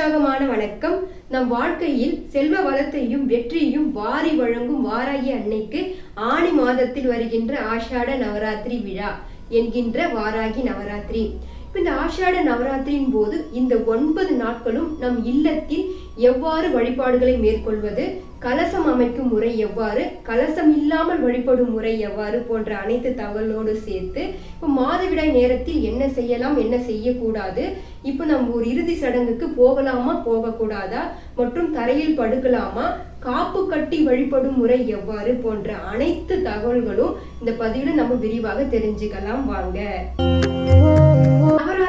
உற்சாகமான வணக்கம். நம் வாழ்க்கையில் செல்வ வளத்தையும் வெற்றியையும் வாரி வழங்கும் வாராகி அன்னைக்கு ஆணி மாதத்தில் வருகின்ற ஆஷாட நவராத்திரி விழா என்கின்ற வாராகி நவராத்திரி. இந்த ஆஷாட நவராத்திரியின் போது இந்த ஒன்பது நாட்களும் நம் இல்லத்தில் எவ்வாறு வழிபாடுகளை மேற்கொள்வது கலசம் அமைக்கும் முறை எவ்வாறு கலசம் இல்லாமல் வழிபடும் முறை எவ்வாறு போன்ற அனைத்து தகவலோடு சேர்த்து இப்போ மாதவிடாய் நேரத்தில் என்ன செய்யலாம் என்ன செய்யக்கூடாது இப்போ நம்ம ஒரு இறுதி சடங்குக்கு போகலாமா போகக்கூடாதா மற்றும் தரையில் படுக்கலாமா காப்பு கட்டி வழிபடும் முறை எவ்வாறு போன்ற அனைத்து தகவல்களும் இந்த பதிவில் நம்ம விரிவாக தெரிஞ்சுக்கலாம். வாங்க.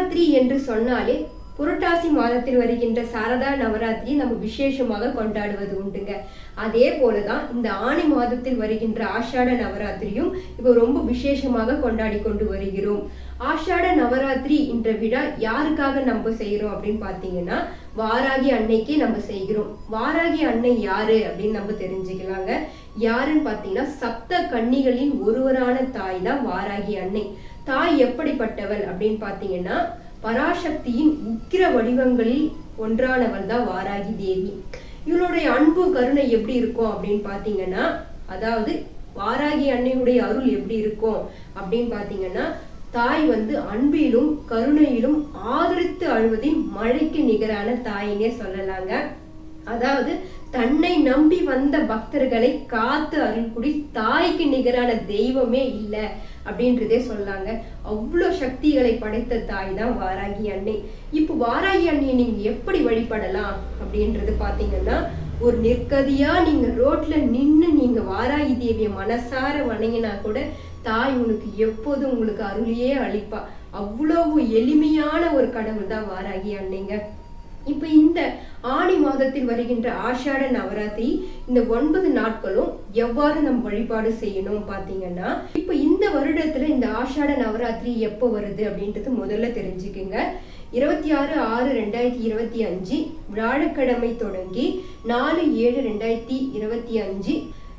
நவராத்திரி என்று சொன்னாலே புரட்டாசி மாதத்தில் வருகின்ற சாரதா நவராத்திரி நம்ம விசேஷமாக கொண்டாடுவது உண்டுங்க. அதே போலதான் இந்த ஆணி மாதத்தில் வருகின்ற ஆஷாட நவராத்திரியும் இப்போ ரொம்ப விசேஷமாக கொண்டாடி கொண்டு வருகிறோம். ஆஷாட நவராத்திரி என்ற விழா யாருக்காக நம்ம செய்கிறோம் அப்படின்னு பார்த்தீங்கன்னா வாராகி அன்னைக்கு நம்ம செய்கிறோம். வாராகி அன்னை யாரு அப்படின்னு நம்ம தெரிஞ்சுக்கலாங்க. யாருன்னு பார்த்தீங்கன்னா சப்த கன்னிகளின் ஒருவரான தாய் தான் வாராகி அன்னை. தாய் எப்படிப்பட்டவள் அப்படின்னு பார்த்தீங்கன்னா பராசக்தியின் உக்கிர வடிவங்களில் ஒன்றானவள் தான் வாராகி தேவி. இவளுடைய அன்பு கருணை எப்படி இருக்கும் அப்படின்னு பார்த்தீங்கன்னா அதாவது வாராகி அன்னையுடைய அருள் எப்படி இருக்கும் அப்படின்னு பார்த்தீங்கன்னா தாய் வந்து அன்பிலும் கருணையிலும் ஆதரித்து அழுவதின் மழைக்கு நிகரான தாயினே சொல்லலாங்க. அதாவது தன்னை நம்பி வந்த பக்தர்களை காத்து அருள்குடி தாய்க்கு நிகரான தெய்வமே இல்லை அப்படின்றதே சொல்லாங்க. அவ்வளோ சக்திகளை படைத்த தாய் தான் வாராகி அன்னை. இப்போ வாராகி அண்ணியை நீங்க எப்படி வழிபடலாம் அப்படின்றது பாத்தீங்கன்னா ஒரு நிற்கதியா நீங்க ரோட்ல நின்னு நீங்க வாராகி தேவிய மனசார வணங்கினா கூட தாய் உனக்கு எப்போதும் உங்களுக்கு அருளையே அளிப்பா. அவ்வளவு எளிமையான ஒரு கடவுள் தான் வாராகி அன்னைங்க. இப்போ இந்த ஆணி மாதத்தில் வருகின்ற ஆஷாட நவராத்திரி இந்த ஒன்பது நாட்களும் எவ்வாறு நம்ம வழிபாடு செய்யணும் பார்த்தீங்கன்னா இப்போ இந்த வருடத்துல இந்த ஆஷாட நவராத்திரி எப்போ வருது அப்படின்றது முதல்ல தெரிஞ்சுக்குங்க. இருபத்தி ஆறு ஆறு ரெண்டாயிரத்தி இருபத்தி அஞ்சு வியாழக்கிழமை தொடங்கி நாலு ஏழு ரெண்டாயிரத்தி இருபத்தி அஞ்சு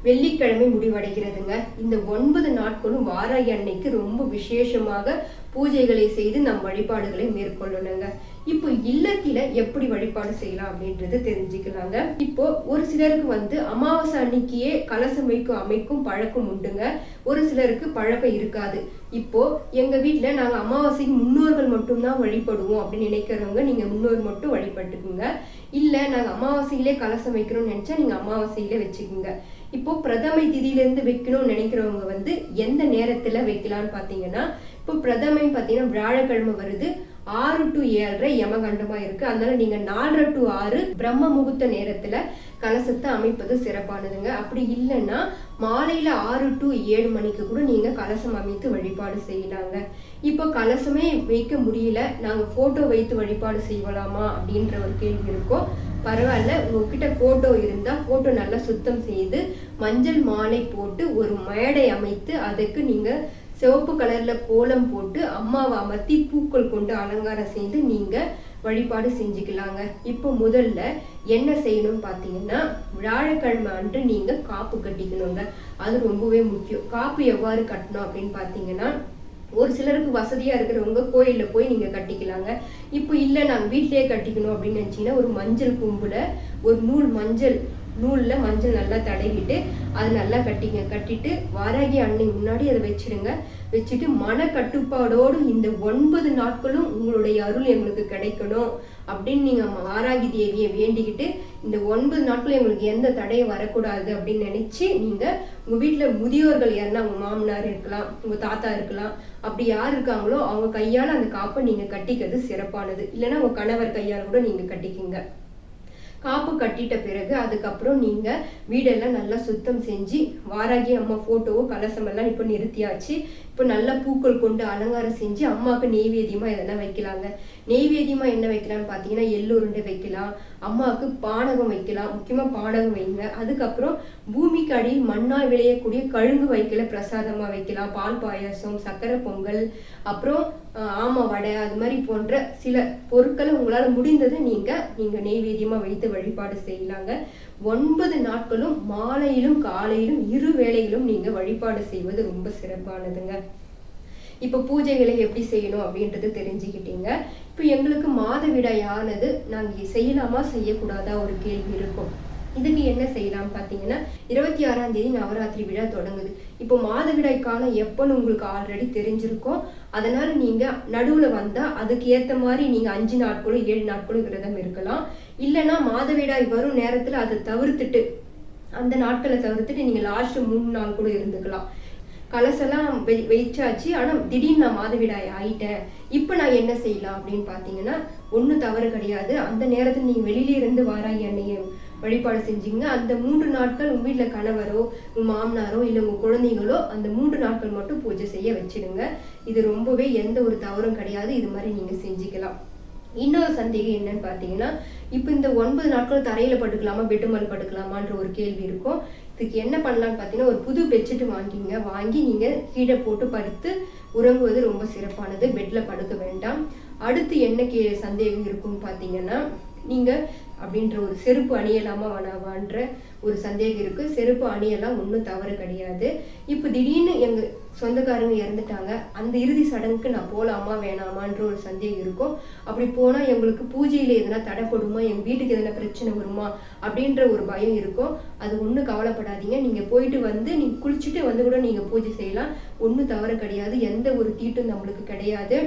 வெள்ளிக்கிழமை முடிவடைகிறதுங்க. இந்த ஒன்பது நாட்களும் வாராய் அன்னைக்கு ரொம்ப விசேஷமாக பூஜைகளை செய்து நம் வழிபாடுகளை மேற்கொள்ளணுங்க. இப்போ இல்லத்தில எப்படி வழிபாடு செய்யலாம் அப்படின்றது தெரிஞ்சுக்கலாங்க. இப்போ ஒரு சிலருக்கு வந்து அமாவாசை அன்னைக்கே கலசம் வைக்கும் அமைக்கும் பழக்கம் உண்டுங்க. ஒரு சிலருக்கு பழக்கம் இருக்காது. இப்போ எங்க வீட்டுல நாங்க அமாவாசைக்கு முன்னோர்கள் மட்டும்தான் வழிபடுவோம் அப்படின்னு நினைக்கிறவங்க நீங்க முன்னோர் மட்டும் வழிபட்டுக்குங்க. இல்ல நாங்க அமாவாசையிலே கலசம் வைக்கணும்னு நினைச்சா நீங்க அமாவாசையிலே வச்சுக்கோங்க. இப்போ பிரதமை திதியிலேருந்து வைக்கணும்னு நினைக்கிறவங்க வந்து எந்த நேரத்துல வைக்கலாம்னு பாத்தீங்கன்னா இப்போ பிரதமை பார்த்தீங்கன்னா வியாழக்கிழமை வருது. ஆறு டு ஏழரை யமகண்டமா இருக்கு. அதனால நீங்க நாலரை டு ஆறு பிரம்ம முகூர்த்த நேரத்துல கலசத்தை அமைப்பது சிறப்பானதுங்க. அப்படி இல்லைன்னா மாலையில ஆறு டு ஏழு மணிக்கு கூட நீங்க கலசம் அமைத்து வழிபாடு செய்யலாங்க. இப்போ கலசமே வைக்க முடியல. நாங்க போட்டோ வைத்து வழிபாடு செய்யலாமா அப்படின்ற ஒரு கேள்வி இருக்கும். பரவாயில்ல உங்ககிட்ட போட்டோ இருந்தா போட்டோ நல்லா சுத்தம் செய்து மஞ்சள் மாலை போட்டு ஒரு மேடை அமைத்து அதுக்கு நீங்க சிவப்பு கலர்ல கோலம் போட்டு அம்மாவை அமர்த்தி பூக்கள் கொண்டு அலங்காரம் செய்து நீங்க வழிபாடு செஞ்சுக்கலாங்க. இப்போ முதல்ல என்ன செய்யணும்னு பார்த்தீங்கன்னா வியாழக்கிழமை அன்று நீங்க காப்பு கட்டிக்கணுங்க. அது ரொம்பவே முக்கியம். காப்பு எவ்வாறு கட்டணும் அப்படின்னு பார்த்தீங்கன்னா ஒரு சிலருக்கு வசதியா இருக்கிறவங்க கோயில்ல போய் நீங்க கட்டிக்கலாங்க. இப்போ இல்லை நாங்கள் வீட்டிலேயே கட்டிக்கணும் அப்படின்னு நினைச்சீங்கன்னா ஒரு மஞ்சள் கும்புல ஒரு நூல் மஞ்சள் நூலில் மஞ்சள் நல்லா தடவிட்டு அது நல்லா கட்டிங்க. கட்டிட்டு வாராகி அன்னை முன்னாடி அதை வச்சிருங்க. வச்சுட்டு மன கட்டுப்பாடோடு இந்த ஒன்பது நாட்களும் உங்களுடைய அருள் எங்களுக்கு கிடைக்கணும் அப்படின்னு நீங்கள் வாராகி தேவியை வேண்டிக்கிட்டு இந்த ஒன்பது நாட்களும் எங்களுக்கு எந்த தடையும் வரக்கூடாது அப்படின்னு நினச்சி நீங்கள் உங்கள் வீட்டில் முதியோர்கள் யாருன்னா உங்கள் மாமனார் இருக்கலாம் உங்கள் தாத்தா இருக்கலாம் அப்படி யார் இருக்காங்களோ அவங்க கையால் அந்த காப்பை நீங்கள் கட்டிக்கிறது சிறப்பானது. இல்லைன்னா உங்கள் கணவர் கையால் கூட நீங்கள் கட்டிக்கிங்க. காப்பு கட்டிட்ட பிறகு அதுக்கப்புறம் நீங்கள் வீடெல்லாம் நல்லா சுத்தம் செஞ்சு வாராகி அம்மா ஃபோட்டோவோ கலசமெல்லாம் இப்போ நிறுத்தியாச்சு. இப்போ நல்லா பூக்கள் கொண்டு அலங்காரம் செஞ்சு அம்மாவுக்கு நெய்வேதியமாக எதனா வைக்கலாங்க. நெய்வேதியமாக என்ன வைக்கலாம்னு பார்த்தீங்கன்னா எள்ளு உருண்டை வைக்கலாம் அம்மாவுக்கு பானகம் வைக்கலாம் முக்கியமா பானகம் வைங்க. அதுக்கப்புறம் பூமிக்கு அடியில் மண்ணால் விளையக்கூடிய கழுங்கு வைக்கல பிரசாதமா வைக்கலாம். பால் பாயாசம் சக்கரை பொங்கல் அப்புறம் ஆமா வடை அது மாதிரி போன்ற சில பொருட்களை உங்களால முடிந்ததை நீங்க நீங்க நெய்வேதியமாக வைத்து வழிபாடு செய்யலாங்க. ஒன்பது நாட்களும் மாலையிலும் காலையிலும் இரு வேளையிலும் நீங்க வழிபாடு செய்வது ரொம்ப சிறப்பானதுங்க. இப்போ பூஜைகளை எப்படி செய்யணும் அப்படின்றது தெரிஞ்சுக்கிட்டீங்க. இப்போ எங்களுக்கு மாதவிடாய் ஆனது நாங்கள் செய்யலாமா செய்யக்கூடாதா ஒரு கேள்வி இருக்கும். இதுக்கு என்ன செய்யலாம் பார்த்தீங்கன்னா இருபத்தி ஆறாம் தேதி நவராத்திரி விழா தொடங்குது. இப்போ மாதவிடாய் காலம் எப்போன்னு உங்களுக்கு ஆல்ரெடி தெரிஞ்சிருக்கும். அதனால நீங்க நடுவுல வந்தா அதுக்கு ஏத்த மாதிரி நீங்க அஞ்சு நாட்களும் ஏழு நாட்களும் விரதம் இருக்கலாம். இல்லைன்னா மாதவிடாய் வரும் நேரத்துல அதை தவிர்த்துட்டு அந்த நாட்களை தவிர்த்துட்டு நீங்க லாஸ்ட் மூணு நாள் கூட இருந்துக்கலாம். கலசெல்லாம் வெ வெயிச்சாச்சு ஆனால் திடீர்னு நான் மாதவிடாய் ஆயிட்டேன். இப்போ நான் என்ன செய்யலாம் அப்படின்னு பார்த்தீங்கன்னா ஒன்றும் தவறு கிடையாது. அந்த நேரத்தில் நீங்கள் வெளியில இருந்து வாராய் எண்ணெயை வழிபாடு செஞ்சீங்க. அந்த மூன்று நாட்கள் உங்கள் வீட்டில் கணவரோ உங்கள் மாமனாரோ இல்லை உங்கள் குழந்தைங்களோ அந்த மூன்று நாட்கள் மட்டும் பூஜை செய்ய வச்சிடுங்க. இது ரொம்பவே எந்த ஒரு தவறும் கிடையாது. இது மாதிரி நீங்கள் செஞ்சுக்கலாம். இன்னொரு சந்தேகம் என்னன்னு பார்த்தீங்கன்னா இப்போ இந்த ஒன்பது நாட்கள் தரையில் படுக்கலாமா பெட்டுமல் படுக்கலாமான்ற ஒரு கேள்வி இருக்கும். இதுக்கு என்ன பண்ணலாம்னு பார்த்தீங்கன்னா ஒரு புது பெட்ஷீட் வாங்கிங்க வாங்கி நீங்கள் கீழே போட்டு படுத்து உறங்குவது ரொம்ப சிறப்பானது. பெட்டில் படுக்க வேண்டாம். அடுத்து என்ன கே சந்தேகம் இருக்குன்னு பார்த்தீங்கன்னா நீங்கள் அப்படின்ற ஒரு செருப்பு அணியலாமா வேணாவான்ற ஒரு சந்தேகம் இருக்குது செருப்பு அணியலாம் ஒன்றும் தவறு கிடையாது. இப்போ திடீர்னு எங்கள் சொந்தக்காரங்க இறந்துட்டாங்க. அந்த இறுதி சடங்குக்கு நான் போகலாமா வேணாமான்ற ஒரு சந்தேகம் இருக்கும். அப்படி போனால் எங்களுக்கு பூஜையில் எதனா தடைப்படுமா எங்கள் வீட்டுக்கு எதனா பிரச்சனை வருமா அப்படின்ற ஒரு பயம் இருக்கும். அது ஒன்றும் கவலைப்படாதீங்க. நீங்கள் போயிட்டு வந்து நீங்கள் குளிச்சுட்டு வந்து கூட நீங்கள் பூஜை செய்யலாம். ஒன்றும் தவறு கிடையாது. எந்த ஒரு தீட்டும் நம்மளுக்கு கிடையாது.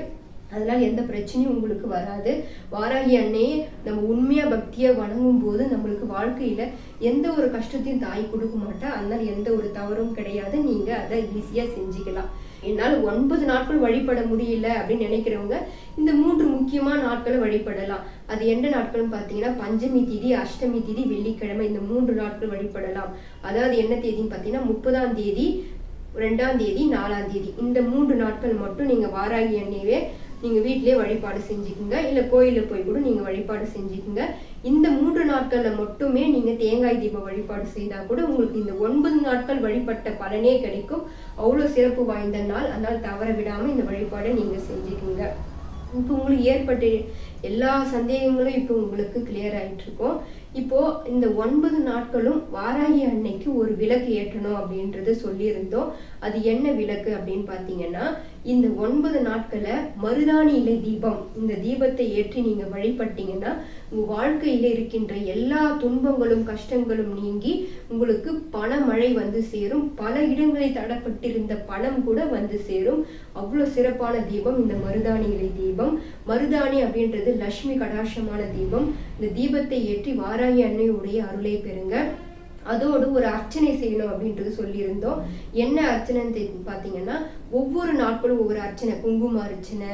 அதனால் எந்த பிரச்சனையும் உங்களுக்கு வராது. வாராகி அன்னையே நம்ம உண்மையாக பக்தியை வணங்கும் போது நம்மளுக்கு வாழ்க்கையில் எந்த ஒரு கஷ்டத்தையும் தாய் கொடுக்க மாட்டா. அதனால் எந்த ஒரு தவறும் கிடையாது. நீங்கள் அதை ஈஸியாக செஞ்சுக்கலாம். என்னால் ஒன்பது நாட்கள் வழிபட முடியல அப்படின்னு நினைக்கிறவங்க இந்த மூன்று முக்கியமான நாட்களை வழிபடலாம். அது எந்த நாட்கள்னு பார்த்தீங்கன்னா பஞ்சமி தேதி அஷ்டமி தேதி வெள்ளிக்கிழமை இந்த மூன்று நாட்கள் வழிபடலாம். அதாவது என்ன தேதின்னு பார்த்தீங்கன்னா முப்பதாம் தேதி ரெண்டாம் தேதி நாலாம் தேதி. இந்த மூன்று நாட்கள் மட்டும் நீங்கள் வாராகி அன்னையவே நீங்க வீட்டிலே வழிபாடு செஞ்சுக்குங்க. இல்லை கோயிலில் போய் கூட நீங்க வழிபாடு செஞ்சுக்குங்க. இந்த மூன்று நாட்களில் மட்டுமே நீங்க தேங்காய் தீப வழிபாடு செய்தா கூட உங்களுக்கு இந்த ஒன்பது நாட்கள் வழிபட்ட பலனே கிடைக்கும். அவ்வளவு சிறப்பு வாய்ந்த நாள். அதனால் தவற விடாமல் இந்த வழிபாடை நீங்க செஞ்சுக்குங்க. இப்போ உங்களுக்கு ஏற்பட்ட எல்லா சந்தேகங்களும் இப்போ உங்களுக்கு கிளியர் ஆகிட்டு இருக்கும் இப்போ இந்த ஒன்பது நாட்களும் வாராகி அன்னைக்கு ஒரு விளக்கு ஏற்றணும் அப்படின்றது சொல்லியிருந்தோம். அது என்ன விளக்கு அப்படின்னு பார்த்தீங்கன்னா இந்த ஒன்பது நாட்களை மருதாணி இலை தீபம் இந்த தீபத்தை ஏற்றி நீங்க வழிபட்டீங்கன்னா உங்க வாழ்க்கையில இருக்கின்ற எல்லா துன்பங்களும் கஷ்டங்களும் நீங்கி உங்களுக்கு பண மழை வந்து சேரும். பல இடங்களில் தடப்பட்டிருந்த பணம் கூட வந்து சேரும். அவ்வளோ சிறப்பான தீபம் இந்த மருதாணி இலை தீபம். மருதாணி அப்படின்றது லக்ஷ்மி கடாட்சமான தீபம். இந்த தீபத்தை ஏற்றி வாராகி அன்னையுடைய அருளை பெறுங்க. அதோடு ஒரு அர்ச்சனை செய்யணும் அப்படின்றது சொல்லியிருந்தோம். என்ன அர்ச்சனைன்னு பார்த்தீங்கன்னா ஒவ்வொரு நாட்களும் ஒவ்வொரு அர்ச்சனை. குங்கும அர்ச்சனை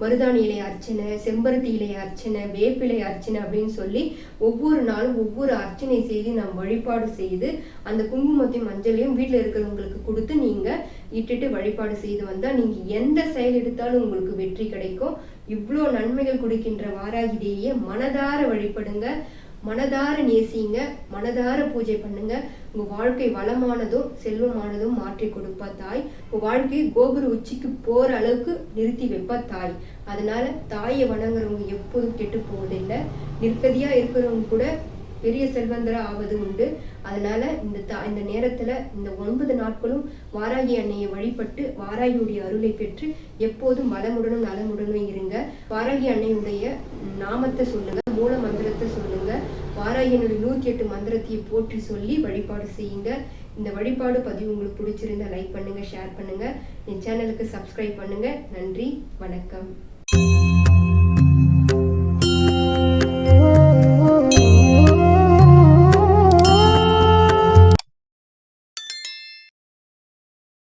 மருதாணி இலை அர்ச்சனை செம்பருத்தி இலை அர்ச்சனை வேப்பிலை அர்ச்சனை அப்படின்னு சொல்லி ஒவ்வொரு நாளும் ஒவ்வொரு அர்ச்சனை செய்து நாம் வழிபாடு செய்து அந்த குங்குமத்தையும் மஞ்சளையும் வீட்டில் இருக்கிறவங்களுக்கு கொடுத்து நீங்கள் இட்டுட்டு வழிபாடு செய்து வந்தால் நீங்கள் எந்த செயல் எடுத்தாலும் உங்களுக்கு வெற்றி கிடைக்கும். இவ்வளோ நன்மைகள் கொடுக்கின்ற வாராகிதேயே மனதார வழிபடுங்க. மனதார நேசிங்க மனதார பூஜை பண்ணுங்க. உங்க வாழ்க்கை வளமானதும் செல்வமானதும் மாற்றி கொடுப்பா தாய். உங்க வாழ்க்கை கோபுர உச்சிக்கு போற அளவுக்கு நிறுத்தி வைப்பா தாய். அதனால தாயை வணங்குறவங்க எப்போதும் கெட்டு போவதில்லை. நிற்கதியா இருக்கிறவங்க கூட பெரிய செல்வந்தரா ஆவது உண்டு. அதனால இந்த தா இந்த நேரத்துல இந்த ஒன்பது நாட்களும் வாராகி அன்னையை வழிபட்டு வாராகியுடைய அருளை பெற்று எப்போதும் வளமுடனும் நலமுடனும் இருங்க. வாராகி அன்னையுடைய நாமத்தை சொல்லுங்க. என்னுடைய நூற்றி எட்டு மந்திரத்தையை போற்றி சொல்லி வழிபாடு செய்யுங்க. இந்த வழிபாடு பதிவு உங்களுக்கு பிடிச்சிருந்தா லைக் பண்ணுங்க ஷேர் பண்ணுங்க. என் சேனலுக்கு சப்ஸ்கிரைப் பண்ணுங்க. நன்றி வணக்கம்.